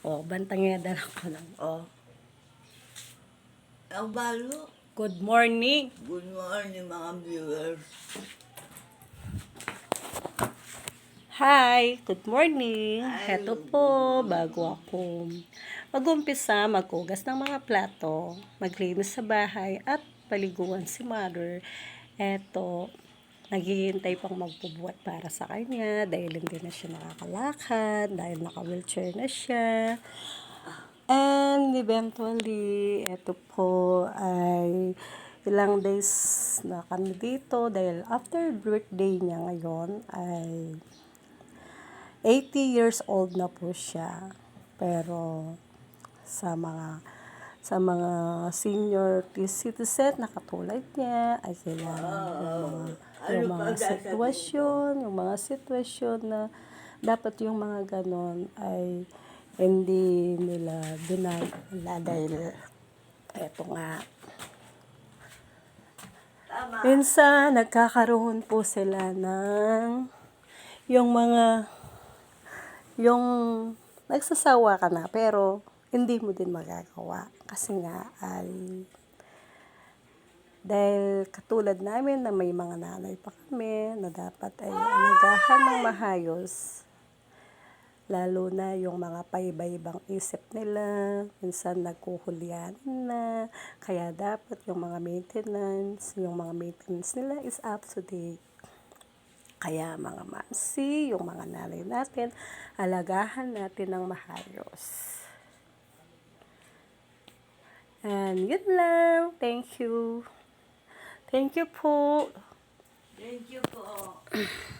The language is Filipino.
Oh, bantangeda lang ko lang. Oh. Ang balo. Good morning. Good morning mga viewers. Hi, good morning. Hi, Heto po, bago ako mag-umpisa, maghugas ng mga plato, maglinis sa bahay, at paliguan si mother. Eto, naghihintay pang magbubuhat para sa kanya dahil hindi na siya nakakalakad, dahil naka-wheelchair na siya. And eventually, eto po ay ilang days na kami dito dahil after birthday niya ngayon ay 80 years old na po siya. Pero sa mga sa mga senior citizen na katulad niya ay kailangan yung mga, yung mga sitwasyon, yung mga sitwasyon na dapat yung mga ganon ay hindi nila dinadala dahil eto nga. Minsan nagkakaroon po sila ng yung mga yung nagsasawa ka na pero hindi mo din magagawa kasi nga ay dahil katulad namin na may mga nanay pa kami na dapat ay alagahan ng mahayos lalo na yung mga paiba-ibang isip nila minsan nagkuhulyan na kaya dapat yung mga maintenance yung mga maintenance nila is up to date kaya mga mamsi, yung mga nanay natin, alagahan natin ng mahayos. And yun lang. Thank you. Thank you po. Thank you po.